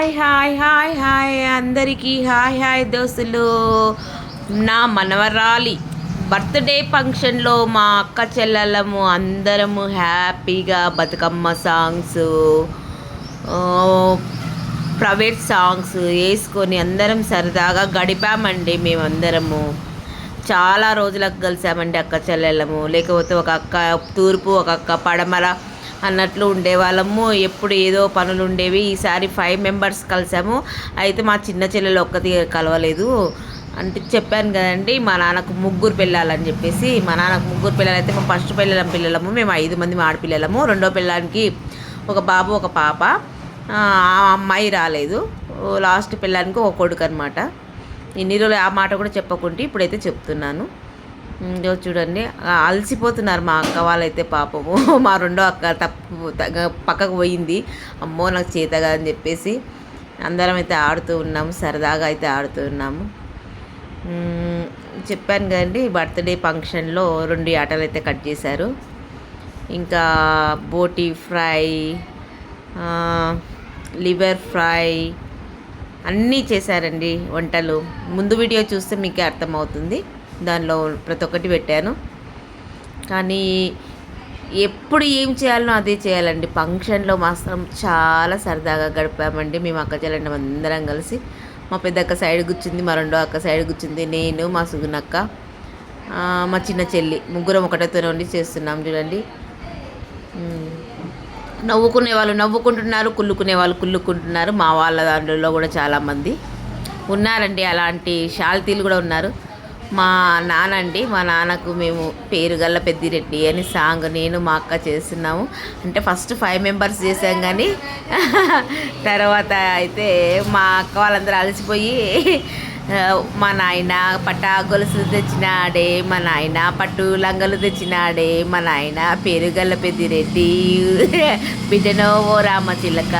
Hi hi hi hi అందరికీ. Hi hi దోస్తులు. నా మనవరాలి బర్త్డే ఫంక్షన్లో మా అక్క చెల్లెళ్ళము అందరము హ్యాపీగా బతుకమ్మ సాంగ్స్ ప్రైవేట్ సాంగ్స్ వేసుకొని అందరం సరదాగా గడిపామండి మేమందరము. చాలా రోజులకు కలిసామండి అక్క చెల్లెళ్ళము. లేకపోతే ఒక అక్క తూర్పు ఒక అక్క పడమర అన్నట్లు ఉండేవాళ్ళము. ఎప్పుడు ఏదో పనులు ఉండేవి ఈసారి ఫైవ్ మెంబర్స్ కలిసాము. అయితే మా చిన్న చెల్లెలు ఒక్కటి కలవలేదు. అంటే చెప్పాను కదండి మా నాన్నకు ముగ్గురు పిల్లలని చెప్పేసి మా నాన్నకు ముగ్గురు పిల్లలు అయితే మా ఫస్ట్ పిల్లలం పిల్లలము. మేము ఐదు మంది ఆడపిల్లలము. రెండో పిల్లానికి ఒక బాబు ఒక పాప. ఆ అమ్మాయి రాలేదు. లాస్ట్ పిల్లానికి ఒక కొడుకు అనమాట ఇన్ని రోజులు ఆ మాట కూడా చెప్పకుంటే ఇప్పుడైతే చెప్తున్నాను. ఇంకో చూడండి. అలసిపోతున్నారు మా అక్క వాళ్ళైతే పాపము. మా రెండో అక్క తప్పు పక్కకు పోయింది. అమ్మో నాకు చేత అని చెప్పేసి అందరం అయితే ఆడుతూ ఉన్నాము. సరదాగా అయితే ఆడుతూ ఉన్నాము. చెప్పాను కదండి బర్త్డే ఫంక్షన్లో రెండు ఆటలు అయితే కట్ చేశారు. ఇంకా బోటీ ఫ్రై లివర్ ఫ్రై అన్నీ చేశారండి వంటలు. ముందు వీడియో చూస్తే మీకే అర్థమవుతుంది. దానిలో ప్రతి ఒక్కటి పెట్టాను. కానీ ఎప్పుడు ఏం చేయాలనో అదే చేయాలండి. ఫంక్షన్లో మాత్రం చాలా సరదాగా గడిపామండి. మేము అక్క చెల్లెండి అందరం కలిసి. మా పెద్దక్క సైడ్ కూర్చుంది మా రెండో అక్క సైడ్ కూర్చుంది నేను మా సుగునక్క మా చిన్న చెల్లి. ముగ్గురం ఒకటేతోనే ఉండి చేస్తున్నాం చూడండి. నవ్వుకునే వాళ్ళు నవ్వుకుంటున్నారు కుళ్ళుకునే వాళ్ళు కుళ్ళుకుంటున్నారు. మా వాళ్ళ దాంట్లో కూడా చాలామంది ఉన్నారండి. అలాంటి శాల్తీలు కూడా ఉన్నారు. మా నాన్న అండి మా నాన్నకు మేము పేరు గల్ల పెద్దిరెడ్డి అని సాంగ్ నేను మా అక్క చేస్తున్నాము. అంటే ఫస్ట్ ఫైవ్ మెంబర్స్ చేసాం కానీ తర్వాత అయితే మా అక్క వాళ్ళందరూ అలసిపోయి మా నాయన పట్టా గొలుసులు తెచ్చినాడే మా నాయన పట్టు లంగలు తెచ్చినాడే మా నాయన పేరుగల్ల పెద్దిరెడ్డి. బిడ్డనో ఓ రామచిలక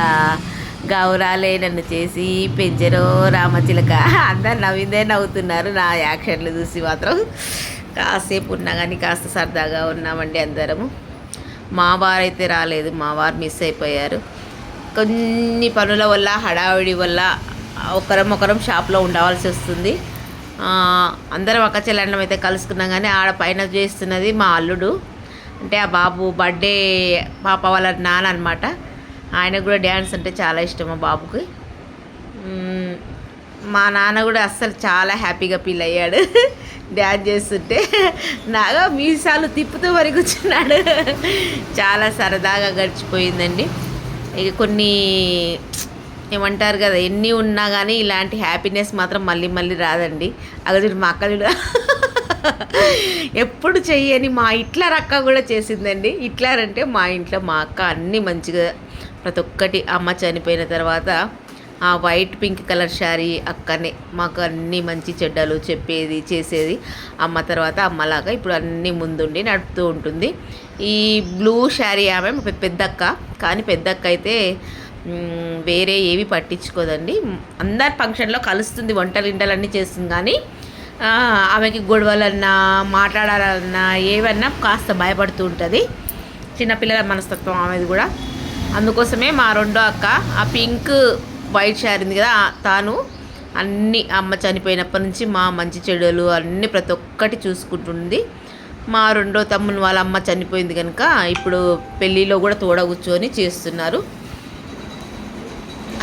గౌరాలే నన్ను చేసి పెంచరో రామచిలక అందరు నవ్విందే నవ్వుతున్నారు. నా యాక్షన్లు చూసి మాత్రం కాసేపు ఉన్నా కానీ కాస్త సరదాగా ఉన్నామండి అందరము. మా వారు అయితే రాలేదు. మా వారు మిస్ అయిపోయారు. కొన్ని పనుల వల్ల హడావిడి వల్ల ఒకరం ఒకరం షాప్లో ఉండవలసి వస్తుంది. అందరం అక్క చెల్లెండం అయితే కలుసుకున్నాం కానీ ఆడ పైన చేస్తున్నది మా అల్లుడు. అంటే ఆ బాబు బర్త్డే పాప వాళ్ళ నాన్న అనమాట ఆయనకు కూడా డ్యాన్స్ అంటే చాలా ఇష్టం మా బాబుకి మా నాన్న కూడా అస్సలు చాలా హ్యాపీగా ఫీల్ అయ్యాడు. డ్యాన్స్ చేస్తుంటే. నాగా మీసాలు తిప్పుతూ మరి కూర్చున్నాడు. చాలా సరదాగా గడిచిపోయిందండి. ఇక కొన్ని ఏమంటారు కదా ఎన్ని ఉన్నా కానీ ఇలాంటి హ్యాపీనెస్ మాత్రం మళ్ళీ మళ్ళీ రాదండి. అగదు మా అక్కలు ఎప్పుడు చెయ్యని మా ఇట్లర్ అక్క కూడా చేసిందండి. ఇట్లారంటే అంటే మా ఇంట్లో మా అక్క అన్నీ మంచిగా ప్రతి ఒక్కటి అమ్మ చనిపోయిన తర్వాత ఆ వైట్ పింక్ కలర్ శారీ అక్కనే మాకు అన్ని మంచి చెడ్డలు చెప్పేది చేసేది. అమ్మ తర్వాత అమ్మలాగా ఇప్పుడు అన్నీ ముందుండి నడుపుతూ ఉంటుంది. ఈ బ్లూ శారీ ఆమె పెద్దక్క. కానీ పెద్దక్క అయితే వేరే ఏవి పట్టించుకోదండి. అందరి ఫంక్షన్లో కలుస్తుంది వంటలు ఇంటలన్నీ చేస్తుంది. కానీ ఆమెకి గొడవలన్నా మాట్లాడాలన్నా ఏవన్నా కాస్త భయపడుతూ ఉంటుంది. చిన్నపిల్లల మనస్తత్వం ఆమెది కూడా. అందుకోసమే మా రెండో అక్క ఆ పింక్ వైట్ శారీ ఉంది కదా తాను అన్ని అమ్మ చనిపోయినప్పటి నుంచి మా మంచి చెడులు అన్నీ ప్రతి ఒక్కటి చూసుకుంటుంది. మా రెండో తమ్ముని వాళ్ళ అమ్మ చనిపోయింది కనుక ఇప్పుడు పెళ్ళిలో కూడా తోడ కూర్చొని చేస్తున్నారు.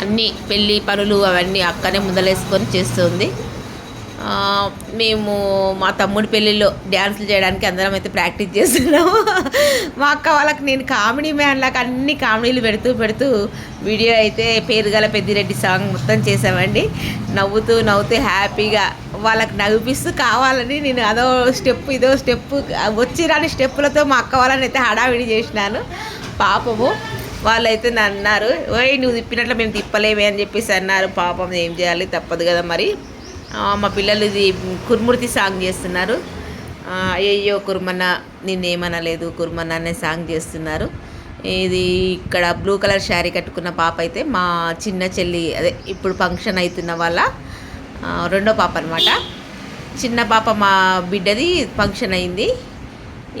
అన్ని పెళ్ళి పనులు అవన్నీ అక్కనే ముందలేసుకొని చేస్తుంది. మేము మా తమ్ముడి పెళ్ళిలో డ్యాన్సులు చేయడానికి అందరం అయితే ప్రాక్టీస్ చేస్తున్నాము. మా అక్క వాళ్ళకి నేను కామెడీ మ్యాన్ లాగా అన్ని కామెడీలు పెడుతూ పెడుతూ వీడియో అయితే పేరుగల పెద్దిరెడ్డి సాంగ్ మొత్తం చేసామండి నవ్వుతూ నవ్వుతూ హ్యాపీగా వాళ్ళకి నవ్విస్తూ కావాలని నేను అదో స్టెప్ ఇదో స్టెప్ వచ్చి రాని స్టెప్పులతో మా అక్క వాళ్ళని అయితే హడావిడి చేసినాను. పాపము వాళ్ళైతే నన్ను అన్నారు ఓయ్ నువ్వు తిప్పినట్లు మేము తిప్పలేమే అని చెప్పేసి అన్నారు. పాపం ఏం చేయాలి? తప్పదు కదా మరి. మా పిల్లలు ఇది కుర్మూర్తి సాంగ్ చేస్తున్నారు. అయ్యో అయ్యయ్యో కుర్మన్న నిన్నేమనలేదు కుర్మన్న అనే సాంగ్ చేస్తున్నారు. ఇది ఇక్కడ బ్లూ కలర్ శారీ కట్టుకున్న పాప అయితే మా చిన్న చెల్లి అదే ఇప్పుడు ఫంక్షన్ అవుతున్న వాళ్ళ రెండో పాప అనమాట చిన్న పాప మా బిడ్డది ఫంక్షన్ అయింది.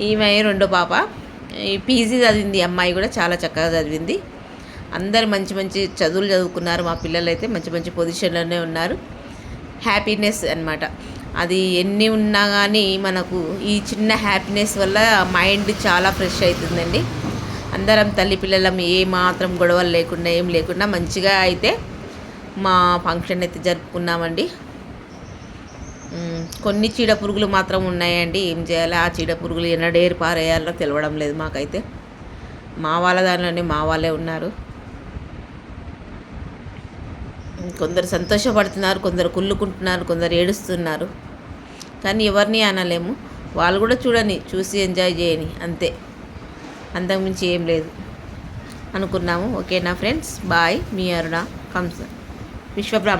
ఈమె రెండో పాప. ఈ పీజీ చదివింది అమ్మాయి కూడా చాలా చక్కగా చదివింది. అందరు మంచి మంచి చదువులు చదువుకున్నారు మా పిల్లలు అయితే మంచి మంచి పొజిషన్లోనే ఉన్నారు. హ్యాపీనెస్ అన్నమాట. అది ఎన్ని ఉన్నా కానీ మనకు ఈ చిన్న హ్యాపీనెస్ వల్ల మైండ్ చాలా ఫ్రెష్ అవుతుందండి అందరం తల్లి పిల్లలం ఏ మాత్రం గొడవలు లేకుండా ఏం లేకుండా మంచిగా అయితే మా ఫంక్షన్ అయితే జరుపుకున్నామండి. కొన్ని చీడ పురుగులు మాత్రం ఉన్నాయండి. ఏం చేయాలి? ఆ చీడ పురుగులు ఎన్నడేరు పారేయాలో తెలవడం లేదు మాకైతే. మా వాళ్ళ దానిలోనే మా వాళ్ళే ఉన్నారు. కొందరు సంతోషపడుతున్నారు కొందరు కుళ్ళుకుంటున్నారు కొందరు ఏడుస్తున్నారు. కానీ ఎవరిని అనలేము. వాళ్ళు కూడా చూడని చూసి ఎంజాయ్ చేయని అంతే. అంతకుమించి ఏం లేదు. అనుకున్నాము. ఓకేనా ఫ్రెండ్స్ బాయ్. మీ అరుణ కంస విశ్వబ్రాహ్మణ